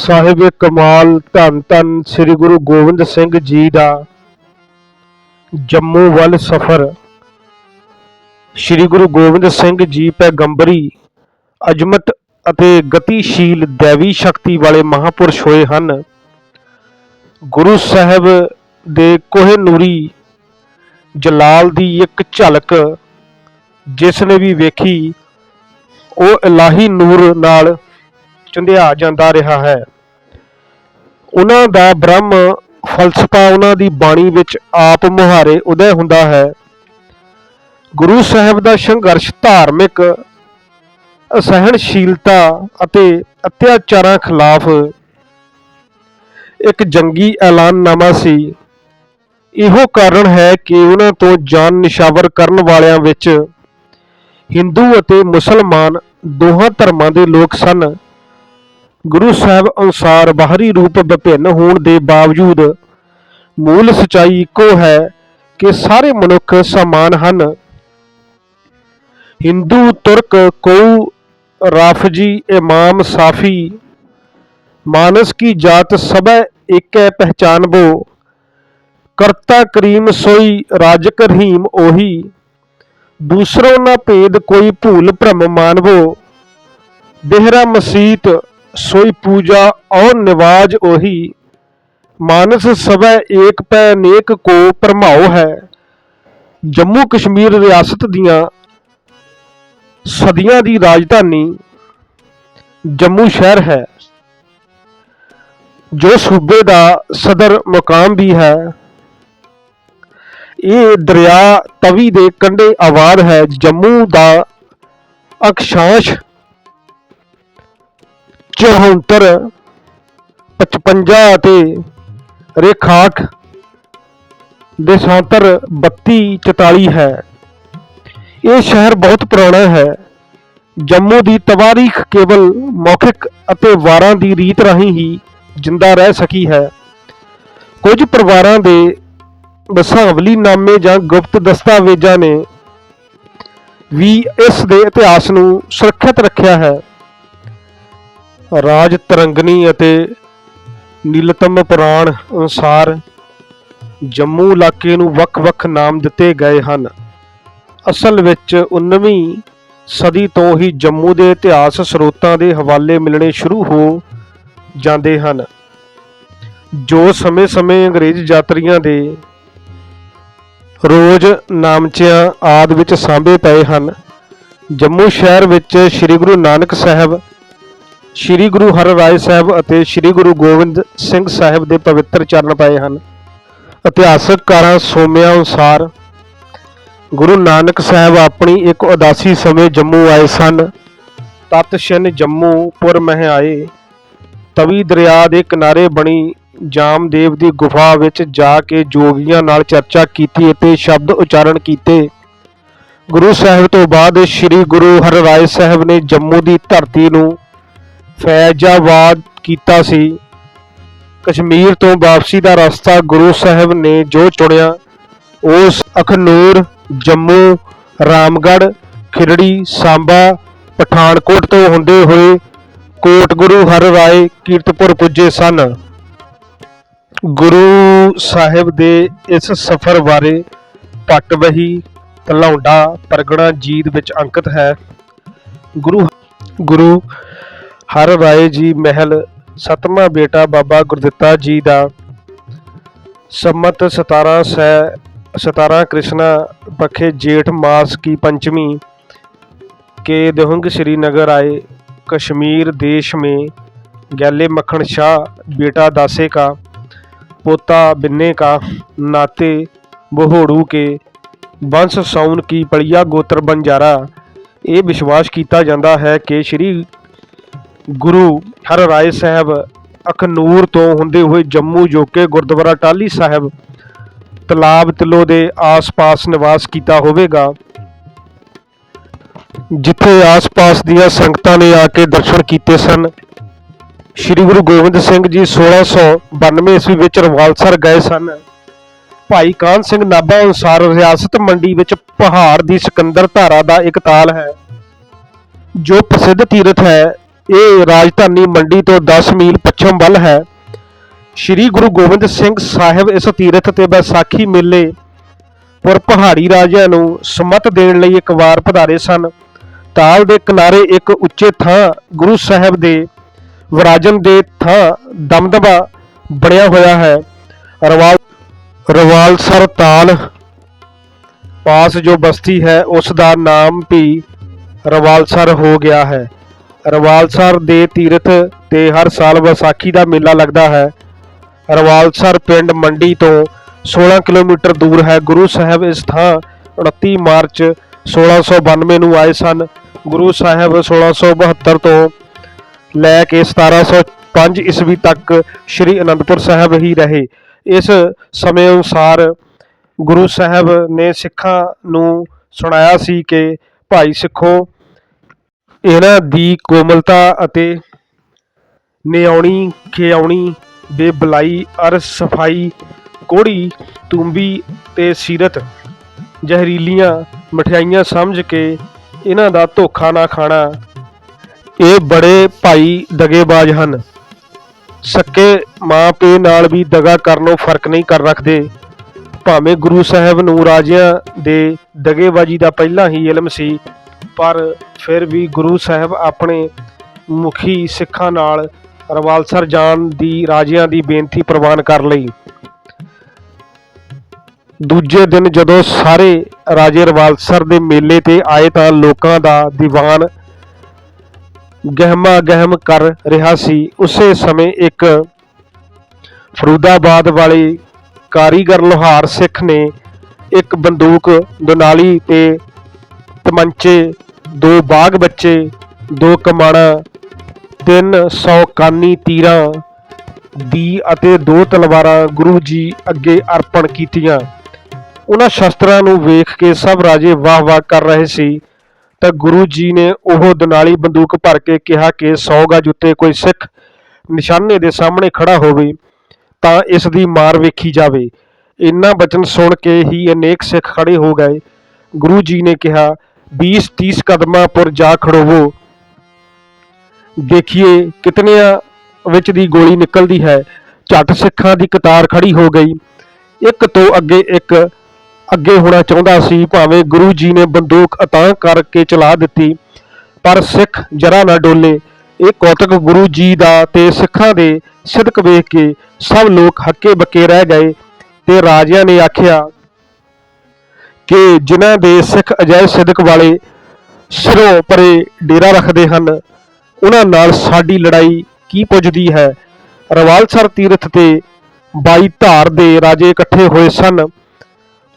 ਸਾਹਿਬ ਕਮਾਲ ਧੰਨ ਧੰਨ ਸ੍ਰੀ ਗੁਰੂ ਗੋਬਿੰਦ ਸਿੰਘ ਜੀ ਦਾ ਜੰਮੂ ਵੱਲ ਸਫ਼ਰ। ਸ੍ਰੀ ਗੁਰੂ ਗੋਬਿੰਦ ਸਿੰਘ ਜੀ ਪੈਗੰਬਰੀ ਅਜਮਤ ਅਤੇ ਗਤੀਸ਼ੀਲ ਦੇਵੀ ਸ਼ਕਤੀ ਵਾਲੇ ਮਹਾਪੁਰਸ਼ ਹੋਏ ਹਨ। ਗੁਰੂ ਸਾਹਿਬ ਦੇ ਕੋਹੇ ਨੂਰੀ ਜਲਾਲ ਦੀ ਇੱਕ ਝਲਕ ਜਿਸ ਨੇ ਵੀ ਵੇਖੀ, ਉਹ ਇਲਾਹੀ ਨੂਰ ਨਾਲ ਚੁੰਧਿਆ ਜਾਂਦਾ ਰਿਹਾ ਹੈ। ਉਹਨਾਂ ਦਾ ਬ੍ਰਹਮ ਫਲਸਫਾ ਉਹਨਾਂ ਦੀ ਬਾਣੀ ਵਿੱਚ ਆਪ ਮੁਹਾਰੇ ਉਦੈ ਹੁੰਦਾ ਹੈ। ਗੁਰੂ ਸਾਹਿਬ ਦਾ ਸੰਘਰਸ਼ ਧਾਰਮਿਕ ਅਸਹਿਣਸ਼ੀਲਤਾ ਅਤੇ ਅਤਿਆਚਾਰਾਂ ਖਿਲਾਫ ਇੱਕ ਜੰਗੀ ਐਲਾਨਨਾਮਾ ਸੀ। ਇਹੋ ਕਾਰਨ ਹੈ ਕਿ ਉਹਨਾਂ ਤੋਂ ਜਾਨ ਨਿਸ਼ਾਵਰ ਕਰਨ ਵਾਲਿਆਂ ਵਿੱਚ ਹਿੰਦੂ ਅਤੇ ਮੁਸਲਮਾਨ ਦੋਹਾਂ ਧਰਮਾਂ ਦੇ ਲੋਕ ਸਨ। ਗੁਰੂ ਸਾਹਿਬ ਅਨੁਸਾਰ ਬਾਹਰੀ ਰੂਪ ਵਿਭਿੰਨ ਹੋਣ ਦੇ ਬਾਵਜੂਦ ਮੂਲ ਸਚਾਈ ਇੱਕੋ ਹੈ ਕਿ ਸਾਰੇ ਮਨੁੱਖ ਸਮਾਨ ਹਨ। ਹਿੰਦੂ, ਤੁਰਕ ਕਉ ਰਾਫਜੀ, ਇਮਾਮ, ਸਾਫੀ, ਮਾਨਸ ਕੀ ਜਾਤ ਸਭੈ ਏਕੈ ਪਹਿਚਾਨਬੋ। ਕਰਤਾ ਕਰੀਮ ਸੋਈ ਰਾਜਕ ਰਹੀਮ ਉਹੀ। ਦੂਸਰੋਂ ਨਾ ਭੇਦ ਕੋਈ ਭੂਲ ਭ੍ਰਮ ਮਾਨਵੋ। ਬਿਹਰਾ ਮਸੀਤ ਸੋਈ ਪੂਜਾ ਔਰ ਨਿਵਾਜ ਉਹੀ। ਮਾਨਸ ਸਭੈ ਏਕ ਪੈ ਨੇਕ ਕੋ ਭਰਮਾਓ ਹੈ। ਜੰਮੂ ਕਸ਼ਮੀਰ ਰਿਆਸਤ ਦੀਆਂ ਸਦੀਆਂ ਦੀ ਰਾਜਧਾਨੀ ਜੰਮੂ ਸ਼ਹਿਰ ਹੈ। ਜੋ ਸੂਬੇ ਦਾ ਸਦਰ ਮੁਕਾਮ ਵੀ ਹੈ, ਇਹ ਦਰਿਆ ਤਵੀ ਦੇ ਕੰਢੇ ਆਬਾਦ ਹੈ। ਜੰਮੂ ਦਾ ਅਕਸ਼ਾਂਸ਼ 74 55 ਅਤੇ ਰੇਖਾਖ ਦੇਸ਼ਾਂਤਰ 32 44 ਹੈ। ਇਹ ਸ਼ਹਿਰ ਬਹੁਤ ਪੁਰਾਣਾ ਹੈ। ਜੰਮੂ ਦੀ ਤਵਾਰੀਖ ਕੇਵਲ ਮੌਖਿਕ ਅਤੇ ਵਾਰਾਂ ਦੀ ਰੀਤ ਰਾਹੀਂ ਹੀ ਜਿੰਦਾ ਰਹਿ ਸਕੀ ਹੈ। ਕੁਝ ਪਰਿਵਾਰਾਂ ਦੇ ਵਸਾਵਲੀ ਨਾਮੇ ਜਾਂ ਗੁਪਤ ਦਸਤਾਵੇਜ਼ਾਂ ਨੇ ਵੀ ਇਸ ਦੇ ਇਤਿਹਾਸ ਨੂੰ ਸੁਰੱਖਿਅਤ ਰੱਖਿਆ ਹੈ। ਰਾਜ ਤਰੰਗਨੀ ਅਤੇ ਨੀਲਤਮ ਪੁਰਾਣ ਅਨੁਸਾਰ ਜੰਮੂ ਇਲਾਕੇ ਨੂੰ ਵੱਖ-ਵੱਖ ਨਾਮ ਦਿੱਤੇ ਗਏ ਹਨ। ਅਸਲ ਵਿੱਚ 19ਵੀਂ ਸਦੀ ਤੋਂ ਹੀ ਜੰਮੂ ਦੇ ਇਤਿਹਾਸ ਸਰੋਤਾਂ ਦੇ ਹਵਾਲੇ ਮਿਲਣੇ ਸ਼ੁਰੂ ਹੋ ਜਾਂਦੇ ਹਨ। ਜੋ ਸਮੇਂ-ਸਮੇਂ ਅੰਗਰੇਜ਼ ਯਾਤਰੀਆਂ ਦੇ ਰੋਜ਼ ਨਾਮਚਿਆਂ ਆਦ ਵਿੱਚ ਸਾਂਭੇ ਪਏ ਹਨ। ਜੰਮੂ ਸ਼ਹਿਰ ਵਿੱਚ ਸ੍ਰੀ ਗੁਰੂ ਨਾਨਕ ਸਾਹਿਬ ਸ੍ਰੀ ਗੁਰੂ ਹਰਿਰਾਏ ਸਾਹਿਬ ਅਤੇ ਸ੍ਰੀ ਗੁਰੂ ਗੋਬਿੰਦ ਸਿੰਘ ਸਾਹਿਬ ਦੇ ਪਵਿੱਤਰ ਚਰਨ ਪਏ ਹਨ। ਇਤਿਹਾਸਕ ਕਾਰਾਂ ਸੋਮਿਆਂ ਅਨੁਸਾਰ ਗੁਰੂ ਨਾਨਕ ਸਾਹਿਬ ਆਪਣੀ ਇੱਕ ਉਦਾਸੀ ਸਮੇਂ ਜੰਮੂ ਆਏ ਸਨ। ਤਤ ਛਿਨ ਜੰਮੂ ਪੁਰ ਮਹਿ ਆਏ। ਤਵੀ ਦਰਿਆ ਦੇ ਕਿਨਾਰੇ ਬਣੀ ਜਾਮਦੇਵ ਦੀ ਗੁਫਾ ਵਿੱਚ ਜਾ ਕੇ ਜੋਗੀਆਂ ਨਾਲ ਚਰਚਾ ਕੀਤੀ ਅਤੇ ਸ਼ਬਦ ਉਚਾਰਨ ਕੀਤੇ। ਗੁਰੂ ਸਾਹਿਬ ਤੋਂ ਬਾਅਦ ਸ੍ਰੀ ਗੁਰੂ ਹਰਿਰਾਏ ਸਾਹਿਬ ਨੇ ਜੰਮੂ ਦੀ ਧਰਤੀ ਨੂੰ ਫੈਜ਼ਾਬਾਦ ਕੀਤਾ ਸੀ। ਕਸ਼ਮੀਰ ਤੋਂ ਵਾਪਸੀ ਦਾ ਰਸਤਾ ਗੁਰੂ ਸਾਹਿਬ ਨੇ ਜੋ ਚੁਣਿਆ, ਉਸ ਅਖਨੂਰ, ਜੰਮੂ, ਰਾਮਗੜ੍ਹ, ਖਿਰੜੀ, ਸਾਂਬਾ, ਪਠਾਨਕੋਟ ਤੋਂ ਹੁੰਦੇ ਹੋਏ ਕੋਟ ਗੁਰੂ ਹਰਿਰਾਏ ਕੀਰਤਪੁਰ ਪੁੱਜੇ ਸਨ। ਗੁਰੂ ਸਾਹਿਬ ਦੇ ਇਸ ਸਫ਼ਰ ਬਾਰੇ ਪਟਵਹੀ ਤਲੌਂਡਾ ਪਰਗਣਾ ਜੀਤ ਵਿੱਚ ਅੰਕਿਤ ਹੈ। ਗੁਰੂ ਗੁਰੂ ਹਰ ਰਾਏ ਜੀ ਮਹਿਲ ਸਤਵਾਂ ਬੇਟਾ ਬਾਬਾ ਗੁਰਦਿੱਤਾ ਜੀ ਦਾ ਸੰਮਤ 17 ਸੈ 17 ਕ੍ਰਿਸ਼ਨਾ ਪਖੇ ਜੇਠ ਮਾਸ ਕੀ ਪੰਚਮੀ के दहुंग श्रीनगर आए कश्मीर देश में गैले मक्खन शाह बेटा दासे का पोता बिन्ने का नाते बहोड़ू के वंश सौन की पड़िया गोत्र बंजारा ਇਹ ਵਿਸ਼ਵਾਸ ਕੀਤਾ ਜਾਂਦਾ ਹੈ ਕਿ ਸ਼੍ਰੀ ਗੁਰੂ ਹਰ ਰਾਏ ਸਾਹਿਬ ਅਖਨੂਰ ਤੋਂ ਹੁੰਦੇ ਹੋਏ ਜੰਮੂ ਜੋ ਕਿ ਗੁਰਦੁਆਰਾ ਟਾਲੀ ਸਾਹਿਬ ਤਲਾਬ ਤਿਲੋ ਦੇ ਆਸ-ਪਾਸ ਨਿਵਾਸ ਕੀਤਾ ਹੋਵੇਗਾ। ਜਿੱਥੇ ਆਸ-ਪਾਸ ਦੀਆਂ ਸੰਗਤਾਂ ਨੇ ਆ ਕੇ ਦਰਸ਼ਨ ਕੀਤੇ ਸਨ। ਸ੍ਰੀ ਗੁਰੂ ਗੋਬਿੰਦ ਸਿੰਘ ਜੀ 1692 ਈਸਵੀ ਵਿੱਚ ਰਵਾਲਸਰ ਗਏ ਸਨ। ਭਾਈ ਕਾਨ ਸਿੰਘ ਨਾਭਾ ਅਨੁਸਾਰ ਰਿਆਸਤ ਮੰਡੀ ਵਿੱਚ ਪਹਾੜ ਦੀ ਸਿਕੰਦਰ ਧਾਰਾ ਦਾ ਇੱਕ ਤਾਲ ਹੈ, ਜੋ ਪ੍ਰਸਿੱਧ ਤੀਰਥ ਹੈ। ਇਹ ਰਾਜਧਾਨੀ ਮੰਡੀ ਤੋਂ 10 ਮੀਲ ਪੱਛਮ ਵੱਲ ਹੈ। ਸ੍ਰੀ ਗੁਰੂ ਗੋਬਿੰਦ ਸਿੰਘ ਸਾਹਿਬ ਇਸ ਤੀਰਥ ਤੇ ਵਿਸਾਖੀ ਮੇਲੇ ਪੁਰ ਪਹਾੜੀ ਰਾਜਿਆਂ ਨੂੰ ਸਮਤ ਦੇਣ ਲਈ ਇੱਕ ਵਾਰ ਪਧਾਰੇ ਸਨ। ਤਾਲ ਦੇ ਕਿਨਾਰੇ ਇੱਕ ਉੱਚੇ ਥਾਂ ਗੁਰੂ ਸਾਹਿਬ ਦੇ ਵਿਰਾਜਨ ਦੇ ਥਾਂ ਦਮਦਮਾ ਬਣਿਆ ਹੋਇਆ ਹੈ। ਰਵਾਲ ਰਵਾਲਸਰ ਤਾਲ ਪਾਸ ਜੋ ਬਸਤੀ ਹੈ, ਉਸ ਦਾ ਨਾਮ ਵੀ ਰਵਾਲਸਰ ਹੋ ਗਿਆ ਹੈ। ਰਵਾਲਸਰ ਦੇ ਤੀਰਥ ਤੇ ਹਰ ਸਾਲ ਵਿਸਾਖੀ ਦਾ ਮੇਲਾ ਲੱਗਦਾ ਹੈ। ਰਵਾਲਸਰ ਪਿੰਡ ਮੰਡੀ ਤੋਂ 16 ਕਿਲੋਮੀਟਰ ਦੂਰ ਹੈ। ਗੁਰੂ ਸਾਹਿਬ ਇਸ ਥਾਂ 29 ਮਾਰਚ 1692 ਨੂੰ ਆਏ ਸਨ। ਗੁਰੂ ਸਾਹਿਬ 1672 ਤੋਂ ਲੈ ਕੇ 1705 ਈਸਵੀ ਤੱਕ ਸ੍ਰੀ ਅਨੰਦਪੁਰ ਸਾਹਿਬ ਹੀ ਰਹੇ। ਇਸ ਸਮੇਂ ਅਨੁਸਾਰ ਗੁਰੂ ਸਾਹਿਬ ਨੇ ਸਿੱਖਾਂ ਨੂੰ ਸੁਣਾਇਆ ਸੀ ਕਿ ਭਾਈ ਸਿੱਖੋ ਇਹਨਾਂ ਦੀ ਕੋਮਲਤਾ ਅਤੇ ਨਿਆਉਣੀ, ਖਿਆਉਣੀ ਬੇਬਲਾਈ ਅਰ ਸਫ਼ਾਈ, ਕੋੜੀ, ਤੁੰਬੀ ਤੇ ਸੀਰਤ ਜ਼ਹਿਰੀਲੀਆਂ ਮਠਿਆਈਆਂ ਸਮਝ ਕੇ ਇਹਨਾਂ ਦਾ ਧੋਖਾ ਨਾ ਖਾਣਾ। ਇਹ ਬੜੇ ਭਾਈ ਦਗੇਬਾਜ਼ ਹਨ। ਸੱਕੇ ਮਾਂ ਪਿਓ ਨਾਲ ਵੀ ਦਗਾ ਕਰਨੋਂ ਫ਼ਰਕ ਨਹੀਂ ਕਰ ਰੱਖਦੇ। ਭਾਵੇਂ ਗੁਰੂ ਸਾਹਿਬ ਨੂੰ ਰਾਜਿਆਂ ਦੇ ਦਗੇਬਾਜ਼ੀ ਦਾ ਪਹਿਲਾਂ ਹੀ ਇਲਮ ਸੀ ਪਰ ਫਿਰ ਵੀ ਗੁਰੂ ਸਾਹਿਬ ਆਪਣੇ ਮੁਖੀ ਸਿੱਖਾਂ ਨਾਲ ਰਵਾਲਸਰ ਜਾਣ ਦੀ, ਰਾਜਿਆਂ ਦੀ ਬੇਨਤੀ ਪ੍ਰਵਾਨ ਕਰ ਲਈ। ਦੂਜੇ ਦਿਨ ਜਦੋਂ ਸਾਰੇ ਰਾਜੇ ਰਵਾਲਸਰ ਦੇ ਮੇਲੇ ਤੇ ਆਏ ਤਾਂ ਲੋਕਾਂ ਦਾ ਦੀਵਾਨ ਗਹਿਮਾ ਗਹਿਮ ਕਰ ਰਿਹਾ ਸੀ। ਉਸੇ ਸਮੇਂ ਇੱਕ ਫਰੂਦਾਬਾਦ ਵਾਲੇ ਕਾਰੀਗਰ ਲੋਹਾਰ ਸਿੱਖ ਨੇ ਇੱਕ ਬੰਦੂਕ ਦੁਨਾਲੀ ਤੇ ਤਮੰਚੇ ਦੋ ਬਾਗ ਬੱਚੇ, ਦੋ ਕਮਾਣਾ 300 ਕਾਨੀ ਤੀਰਾਂ ਦੀ ਅਤੇ ਦੋ ਤਲਵਾਰਾਂ ਗੁਰੂ ਜੀ ਅੱਗੇ ਅਰਪਣ ਕੀਤੀਆਂ। ਉਹਨਾਂ ਸ਼ਸਤਰਾਂ ਨੂੰ ਵੇਖ ਕੇ ਸਭ ਰਾਜੇ ਵਾਹ ਵਾਹ ਕਰ ਰਹੇ ਸੀ। ਤਾਂ ਗੁਰੂ ਜੀ ਨੇ ਉਹ ਦਨਾਲੀ ਬੰਦੂਕ ਭਰ ਕੇ ਕਿਹਾ ਕਿ 100 ਗਜ ਉੱਤੇ ਕੋਈ ਸਿੱਖ ਨਿਸ਼ਾਨੇ ਦੇ ਸਾਹਮਣੇ ਖੜਾ ਹੋਵੇ, ਤਾਂ ਇਸ ਦੀ ਮਾਰ ਵੇਖੀ ਜਾਵੇ। ਇੰਨਾ ਬਚਨ ਸੁਣ ਕੇ ਹੀ ਅਨੇਕ ਸਿੱਖ ਖੜੇ ਹੋ ਗਏ। ਗੁਰੂ ਜੀ ਨੇ ਕਿਹਾ 20 30 ਕਦਮਾਂ ਪਰ ਜਾ ਖੜੋਵੋ ਦੇਖੀਏ ਕਿਤਨਿਆਂ ਵਿੱਚ ਦੀ ਗੋਲੀ ਨਿਕਲਦੀ ਹੈ ਝੱਟ ਸਿੱਖਾਂ ਦੀ ਕਤਾਰ ਖੜੀ ਹੋ ਗਈ ਇੱਕ ਤੋਂ ਅੱਗੇ ਇੱਕ ਅੱਗੇ ਹੋਣਾ ਚਾਹੁੰਦਾ ਸੀ ਭਾਵੇਂ ਗੁਰੂ ਜੀ ਨੇ ਬੰਦੂਕ ਅਤਾਂ ਕਰਕੇ ਚਲਾ ਦਿੱਤੀ ਪਰ ਸਿੱਖ ਜਰਾ ਨਾ ਡੋਲੇ ਇਹ ਕੌਤਕ ਗੁਰੂ ਜੀ ਦਾ ਤੇ ਸਿੱਖਾਂ ਦੇ ਸਿਦਕ ਵੇਖ ਕੇ ਸਭ ਲੋਕ ਹੱਕੇ ਬੱਕੇ ਰਹਿ ਗਏ ਤੇ ਰਾਜਿਆਂ ਨੇ ਆਖਿਆ ਕਿ ਜਿਨ੍ਹਾਂ ਦੇ ਸਿੱਖ ਅਜਿਹੇ ਸਿਦਕ ਵਾਲੇ ਸਿਰੋਂ ਪਰੇ ਡੇਰਾ ਰੱਖਦੇ ਹਨ, ਉਹਨਾਂ ਨਾਲ ਸਾਡੀ ਲੜਾਈ ਕੀ ਪੁੱਜਦੀ ਹੈ? ਰਵਾਲਸਰ ਤੀਰਥ ਤੇ ਬਾਈ ਧਾਰ ਦੇ ਰਾਜੇ ਇਕੱਠੇ ਹੋਏ ਸਨ।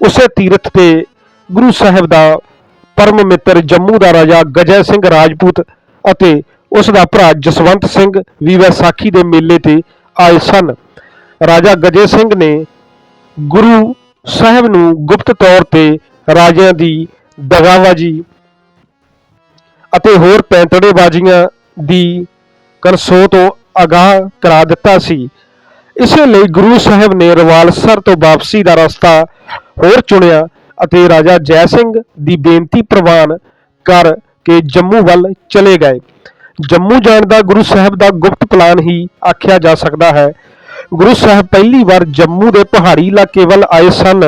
ਉਸੇ ਤੀਰਥ ਤੇ ਗੁਰੂ ਸਾਹਿਬ ਦਾ ਪਰਮ ਮਿੱਤਰ ਜੰਮੂ ਦਾ ਰਾਜਾ ਗਜੈ ਸਿੰਘ ਰਾਜਪੂਤ ਅਤੇ ਉਸ ਦਾ ਭਰਾ ਜਸਵੰਤ ਸਿੰਘ ਵੀ ਵਿਸਾਖੀ ਦੇ ਮੇਲੇ ਤੇ ਆਏ ਸਨ। ਰਾਜਾ ਗਜੇ ਸਿੰਘ ਨੇ ਗੁਰੂ ਸਾਹਿਬ ਨੂੰ ਗੁਪਤ ਤੌਰ ਤੇ ਰਾਜਿਆਂ ਦੀ ਦਗਾਬਾਜੀ ਅਤੇ ਹੋਰ ਪੈਂਤੜੇਬਾਜ਼ੀਆਂ ਦੀ ਕਨਸੋ ਤੋਂ ਅਗਾਹ ਕਰਾ ਦਿੱਤਾ ਸੀ। ਇਸੇ ਲਈ ਗੁਰੂ ਸਾਹਿਬ ਨੇ ਰਵਾਲਸਰ ਤੋਂ ਵਾਪਸੀ ਦਾ ਰਸਤਾ ਹੋਰ ਚੁਣਿਆ ਅਤੇ ਰਾਜਾ ਜੈ ਸਿੰਘ ਦੀ ਬੇਨਤੀ ਪ੍ਰਵਾਨ ਕਰ ਕੇ ਜੰਮੂ ਵੱਲ ਚਲੇ ਗਏ। ਜੰਮੂ ਜਾਣ ਦਾ ਗੁਰੂ ਸਾਹਿਬ ਦਾ ਗੁਪਤ ਪਲਾਨ ਹੀ ਆਖਿਆ ਜਾ ਸਕਦਾ ਹੈ ਗੁਰੂ ਸਾਹਿਬ ਪਹਿਲੀ ਵਾਰ ਜੰਮੂ ਦੇ ਪਹਾੜੀ ਇਲਾਕੇ ਵੱਲ ਆਏ ਸਨ।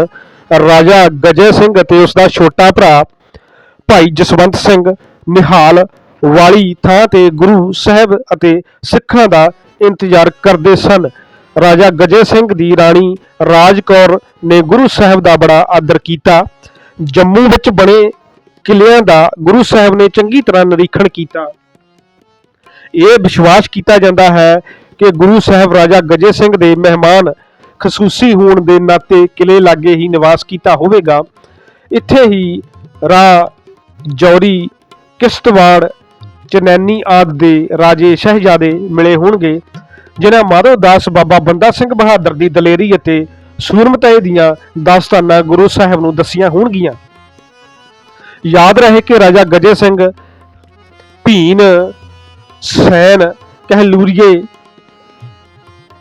ਰਾਜਾ ਗਜੇ ਸਿੰਘ ਅਤੇ ਉਸ ਦਾ ਛੋਟਾ ਭਰਾ ਭਾਈ ਜਸਵੰਤ ਸਿੰਘ ਨਿਹਾਲ ਵਾਲੀ ਥਾਂ ਤੇ ਗੁਰੂ ਸਾਹਿਬ ਅਤੇ ਸਿੱਖਾਂ ਦਾ ਇੰਤਜ਼ਾਰ ਕਰਦੇ ਸਨ। ਰਾਜਾ ਗਜੇ ਸਿੰਘ ਦੀ ਰਾਣੀ ਰਾਜਕੌਰ ਨੇ ਗੁਰੂ ਸਾਹਿਬ ਦਾ ਬੜਾ ਆਦਰ ਕੀਤਾ। ਜੰਮੂ ਵਿੱਚ ਬਣੇ ਕਿਲਿਆਂ ਦਾ ਗੁਰੂ ਸਾਹਿਬ ਨੇ ਚੰਗੀ ਤਰ੍ਹਾਂ ਨਿਰੀਖਣ ਕੀਤਾ। ਇਹ ਵਿਸ਼ਵਾਸ ਕੀਤਾ ਜਾਂਦਾ ਹੈ ਕਿ ਗੁਰੂ ਸਾਹਿਬ ਰਾਜਾ ਗਜੇ ਸਿੰਘ ਦੇ ਮਹਿਮਾਨ ਖਸੂਸੀ ਹੋਣ ਦੇ ਨਾਤੇ ਕਿਲੇ ਲਾਗੇ ਹੀ ਨਿਵਾਸ ਕੀਤਾ ਹੋਵੇਗਾ। ਇੱਥੇ ਹੀ ਰਾ ਜੌਰੀ, ਕਿਸ਼ਤਵਾੜ, ਚਨੈਨੀ ਆਦ ਦੇ ਰਾਜੇ ਸ਼ਹਿਜ਼ਾਦੇ ਮਿਲੇ ਹੋਣਗੇ, ਜਿਨ੍ਹਾਂ ਮਾਧੋ ਦਾਸ ਬਾਬਾ ਬੰਦਾ ਸਿੰਘ ਬਹਾਦਰ ਦੀ ਦਲੇਰੀ ਅਤੇ ਸੂਰਮਤਾਈ ਦੀਆਂ ਦਾਸਤਾਨਾਂ ਗੁਰੂ ਸਾਹਿਬ ਨੂੰ ਦੱਸੀਆਂ ਹੋਣਗੀਆਂ। ਯਾਦ ਰਹੇ ਕਿ ਰਾਜਾ ਗਜੇ ਸਿੰਘ, ਭੀਨ, ਸੈਨ, ਕਹਿਲੂਰੀਏ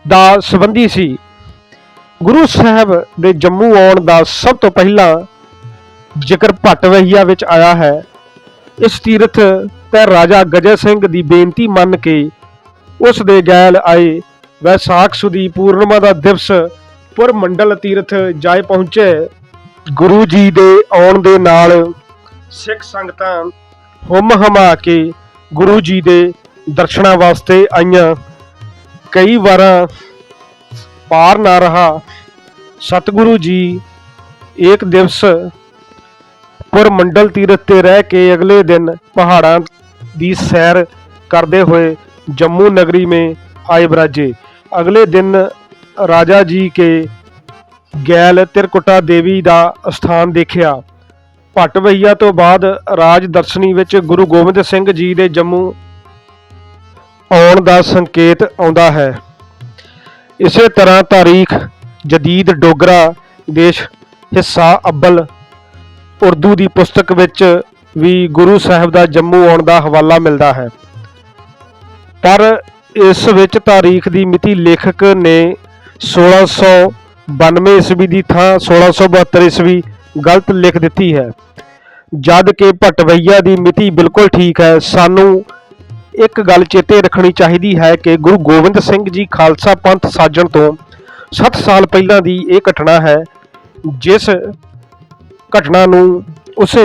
ਦਾ ਸੰਬੰਧੀ ਸੀ। ਗੁਰੂ ਸਾਹਿਬ ਦੇ ਜੰਮੂ ਆਉਣ ਦਾ ਸਭ ਤੋਂ ਪਹਿਲਾਂ ਜ਼ਿਕਰ ਭੱਟਵਹੀਆ ਵਿੱਚ ਆਇਆ ਹੈ। ਇਸ ਤੀਰਥ ਤੇ ਰਾਜਾ ਗਜੈ ਸਿੰਘ ਦੀ ਬੇਨਤੀ ਮੰਨ ਕੇ ਉਸ ਦੇ ਗੈਲ ਆਏ। ਵੈਸਾਖ ਸੁਦੀ ਪੂਰਨਿਮਾ ਦਾ ਦਿਵਸ ਪੁਰ ਮੰਡਲ ਤੀਰਥ ਜਾਏ ਪਹੁੰਚੇ। ਗੁਰੂ ਜੀ ਦੇ ਆਉਣ ਦੇ ਨਾਲ ਸਿੱਖ ਸੰਗਤਾਂ ਹੁਮ ਹਮਾ ਕੇ ਗੁਰੂ ਜੀ ਦੇ ਦਰਸ਼ਨਾਂ ਵਾਸਤੇ ਆਈਆਂ। ਕਈ ਵਾਰਾਂ ਪਾਰ ਨਾ ਰਹਾ। ਸਤਿਗੁਰੂ ਜੀ ਇੱਕ ਦਿਵਸ ਪੁਰ ਮੰਡਲ ਤੀਰਥ ਤੇ ਰਹਿ ਕੇ ਅਗਲੇ ਦਿਨ ਪਹਾੜਾਂ ਦੀ ਸੈਰ ਕਰਦੇ ਹੋਏ ਜੰਮੂ ਨਗਰੀ ਮੇ ਆਏ ਬਰਾਜੇ। ਅਗਲੇ ਦਿਨ ਰਾਜਾ ਜੀ ਕੇ ਗੈਲ ਤਿਰਕੁਟਾ ਦੇਵੀ ਦਾ ਸਥਾਨ ਦੇਖਿਆ। ਭੱਟ ਵਈਆ ਤੋਂ ਬਾਅਦ ਰਾਜ ਦਰਸ਼ਨੀ ਵਿੱਚ ਗੁਰੂ ਗੋਬਿੰਦ ਸਿੰਘ ਜੀ ਦੇ ਜੰਮੂ ਆਉਣ ਦਾ ਸੰਕੇਤ ਆਉਂਦਾ ਹੈ। ਇਸੇ ਤਰ੍ਹਾਂ ਤਾਰੀਖ, ਜਦੀਦ, ਡੋਗਰਾ, ਦੇਸ਼, ਹਿੱਸਾ, ਅੱਬਲ, ਉਰਦੂ ਦੀ ਪੁਸਤਕ ਵਿੱਚ ਵੀ ਗੁਰੂ ਸਾਹਿਬ ਦਾ ਜੰਮੂ ਆਉਣ ਦਾ ਹਵਾਲਾ ਮਿਲਦਾ ਹੈ। ਪਰ ਇਸ ਵਿੱਚ ਤਾਰੀਖ ਦੀ ਮਿਤੀ ਲੇਖਕ ਨੇ 1692 ਈਸਵੀ ਦੀ ਥਾਂ 1672 ਈਸਵੀ ਗਲਤ ਲਿਖ ਦਿੱਤੀ ਹੈ। ਜਦ ਕਿ ਭਟਵਈਆ ਦੀ ਮਿਤੀ ਬਿਲਕੁਲ ਠੀਕ ਹੈ, ਸਾਨੂੰ ਇੱਕ ਗੱਲ ਚੇਤੇ ਰੱਖਣੀ ਚਾਹੀਦੀ ਹੈ ਕਿ ਗੁਰੂ ਗੋਬਿੰਦ ਸਿੰਘ ਜੀ ਖਾਲਸਾ ਪੰਥ ਸਾਜਣ ਤੋਂ 7 ਸਾਲ ਪਹਿਲਾਂ ਦੀ ਇਹ ਘਟਨਾ ਹੈ, ਜਿਸ ਘਟਨਾ ਨੂੰ ਉਸੇ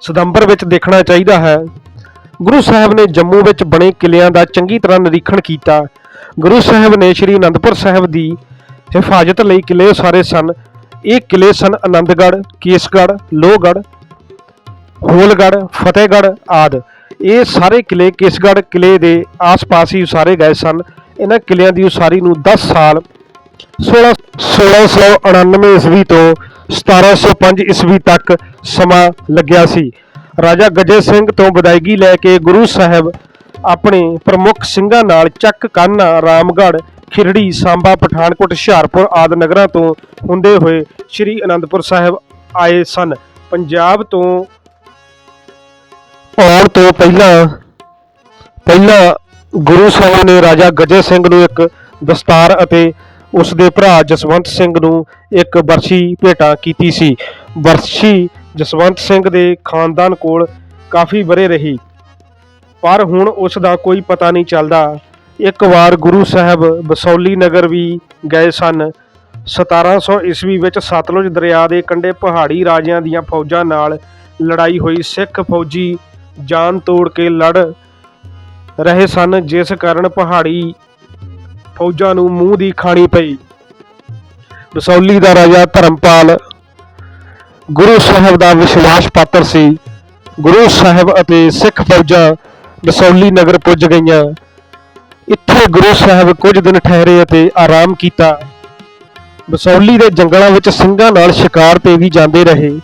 ਸਦੰਬਰ ਵਿੱਚ ਦੇਖਣਾ ਚਾਹੀਦਾ ਹੈ। ਗੁਰੂ ਸਾਹਿਬ ਨੇ ਜੰਮੂ ਵਿੱਚ ਬਣੇ ਕਿਲਿਆਂ ਦਾ ਚੰਗੀ ਤਰ੍ਹਾਂ ਨਿਰੀਖਣ ਕੀਤਾ। ਗੁਰੂ ਸਾਹਿਬ ਨੇ ਸ੍ਰੀ ਅਨੰਦਪੁਰ ਸਾਹਿਬ ਦੀ ਹਿਫਾਜ਼ਤ ਲਈ ਕਿਲੇ ਉਸਾਰੇ ਸਨ। ਇਹ ਕਿਲੇ ਸਨ ਆਨੰਦਗੜ੍ਹ ਕੇਸਗੜ੍ਹ, ਲੋਹਗੜ੍ਹ, ਹੋਲਗੜ੍ਹ, ਫਤਿਹਗੜ੍ਹ ਆਦਿ। ਇਹ ਸਾਰੇ ਕਿਲੇ, ਕੇਸਗੜ੍ਹ ਕਿਲੇ ਦੇ ਆਸ-ਪਾਸ ਹੀ ਉਸਾਰੇ ਗਏ ਸਨ। ਇਹਨਾਂ ਕਿਲਿਆਂ ਦੀ ਉਸਾਰੀ ਨੂੰ 10 ਸਾਲ 16 1699 ਈਸਵੀ ਤੋਂ 1705 ਈਸਵੀ ਤੱਕ ਸਮਾਂ ਲੱਗਿਆ ਸੀ। ਰਾਜਾ ਗਜੇ ਸਿੰਘ ਤੋਂ ਵਿਦਾਇਗੀ ਲੈ ਕੇ ਗੁਰੂ ਸਾਹਿਬ ਆਪਣੇ ਪ੍ਰਮੁੱਖ ਸਿੰਘਾਂ ਨਾਲ ਚੱਕ ਕਾਨਾ ਰਾਮਗੜ੍ਹ, ਖਿਰੜੀ, ਸਾਂਬਾ, ਪਠਾਨਕੋਟ, ਹੁਸ਼ਿਆਰਪੁਰ ਆਦਿ ਨਗਰਾਂ ਤੋਂ ਹੁੰਦੇ ਹੋਏ ਸ੍ਰੀ ਅਨੰਦਪੁਰ ਸਾਹਿਬ ਆਏ ਸਨ। ਪੰਜਾਬ ਤੋਂ ਆਉਣ ਤੋਂ ਪਹਿਲਾਂ ਪਹਿਲਾਂ ਗੁਰੂ ਸਾਹਿਬ ਨੇ ਰਾਜਾ ਗਜੇ ਸਿੰਘ ਨੂੰ ਇੱਕ ਦਸਤਾਰ ਅਤੇ ਉਸ ਦੇ ਭਰਾ ਜਸਵੰਤ ਸਿੰਘ ਨੂੰ ਇੱਕ ਬਰਸ਼ੀ ਭੇਟਾ ਕੀਤੀ ਸੀ। ਬਰਸ਼ੀ ਜਸਵੰਤ ਸਿੰਘ ਦੇ ਖਾਨਦਾਨ ਕੋਲ ਕਾਫੀ ਬਰੇ ਰਹੀ। ਪਰ ਹੁਣ ਉਸ ਦਾ ਕੋਈ ਪਤਾ ਨਹੀਂ ਚੱਲਦਾ। ਇੱਕ ਵਾਰ ਗੁਰੂ ਸਾਹਿਬ ਬਸੌਲੀ ਨਗਰ ਵੀ ਗਏ ਸਨ। 1700 ਈਸਵੀ ਵਿੱਚ ਸਤਲੁਜ ਦਰਿਆ ਦੇ ਕੰਢੇ ਪਹਾੜੀ ਰਾਜਿਆਂ ਦੀਆਂ ਫੌਜਾਂ ਨਾਲ ਲੜਾਈ ਹੋਈ। ਸਿੱਖ ਫੌਜੀ ਜਾਨ ਤੋੜ ਕੇ ਲੜ ਰਹੇ ਸਨ, ਜਿਸ ਕਾਰਨ ਪਹਾੜੀ ਫੌਜਾਂ ਨੂੰ ਮੂੰਹ ਦੀ ਖਾਣੀ ਪਈ। ਬਸੌਲੀ ਦਾ ਰਾਜਾ ਧਰਮਪਾਲ ਗੁਰੂ ਸਾਹਿਬ ਦਾ ਵਿਸ਼ਵਾਸ ਪਾਤਰ ਸੀ। ਗੁਰੂ ਸਾਹਿਬ ਅਤੇ ਸਿੱਖ ਫੌਜਾਂ ਬਸੌਲੀ ਨਗਰ ਪੁੱਜ ਗਈਆਂ। ਇੱਥੇ ਗੁਰੂ ਸਾਹਿਬ ਕੁਝ ਦਿਨ ਠਹਿਰੇ ਅਤੇ ਆਰਾਮ ਕੀਤਾ। ਬਸੌਲੀ ਦੇ ਜੰਗਲਾਂ ਵਿੱਚ ਸਿੰਘਾਂ ਨਾਲ ਸ਼ਿਕਾਰ ਤੇ ਵੀ ਜਾਂਦੇ ਰਹੇ।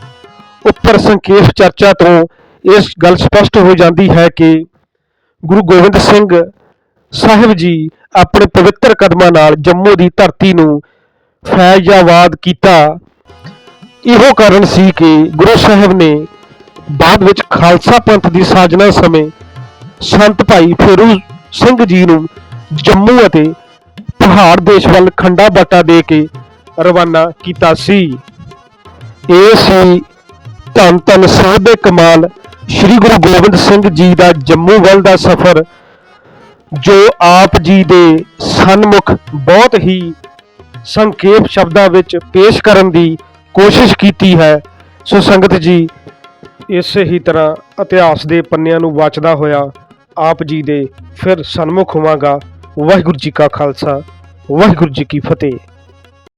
ਉੱਪਰ ਸੰਖੇਪ ਚਰਚਾ ਤੋਂ ਇਸ ਗੱਲ ਸਪਸ਼ਟ ਹੋ ਜਾਂਦੀ ਹੈ ਕਿ ਗੁਰੂ ਗੋਬਿੰਦ ਸਿੰਘ ਸਾਹਿਬ ਜੀ ਆਪਣੇ ਪਵਿੱਤਰ ਕਦਮਾਂ ਨਾਲ ਜੰਮੂ ਦੀ ਧਰਤੀ ਨੂੰ ਫੈਜ਼ਾਬਾਦ ਕੀਤਾ। ਇਹੋ ਕਾਰਨ ਸੀ ਕਿ ਗੁਰੂ ਸਾਹਿਬ ਨੇ ਬਾਅਦ ਵਿੱਚ ਖਾਲਸਾ ਪੰਥ ਦੀ ਸਾਜਨਾ ਸਮੇਂ ਸੰਤ ਭਾਈ ਫੇਰੂ ਸਿੰਘ ਜੀ ਨੂੰ ਜੰਮੂ ਅਤੇ ਪਹਾੜ ਦੇਸ਼ ਵੱਲ ਖੰਡਾ ਬਾਟਾ ਦੇ ਕੇ ਰਵਾਨਾ ਕੀਤਾ ਸੀ। ਇਹ ਸੀ ਧੰਨ ਧੰਨ ਸਾਹਿਬੇ ਕਮਾਲ ਸ੍ਰੀ ਗੁਰੂ ਗੋਬਿੰਦ ਸਿੰਘ ਜੀ ਦਾ ਜੰਮੂ ਵੱਲ ਦਾ ਸਫ਼ਰ, ਜੋ ਆਪ ਜੀ ਦੇ ਸਨਮੁਖ ਬਹੁਤ ਹੀ ਸੰਖੇਪ ਸ਼ਬਦਾਂ ਵਿੱਚ ਪੇਸ਼ ਕਰਨ ਦੀ ਕੋਸ਼ਿਸ਼ ਕੀਤੀ ਹੈ, ਸੋ ਸੰਗਤ ਜੀ, ਇਸੇ ਹੀ ਤਰ੍ਹਾਂ ਇਤਿਹਾਸ ਦੇ ਪੰਨਿਆਂ ਨੂੰ ਵਾਚਦਾ ਹੋਇਆ ਆਪ ਜੀ ਦੇ ਫਿਰ ਸਨਮੁਖ ਹੋਵਾਂਗਾ। ਵਾਹਿਗੁਰੂ ਜੀ ਕਾ ਖਾਲਸਾ, ਵਾਹਿਗੁਰੂ ਜੀ ਕੀ ਫਤਿਹ।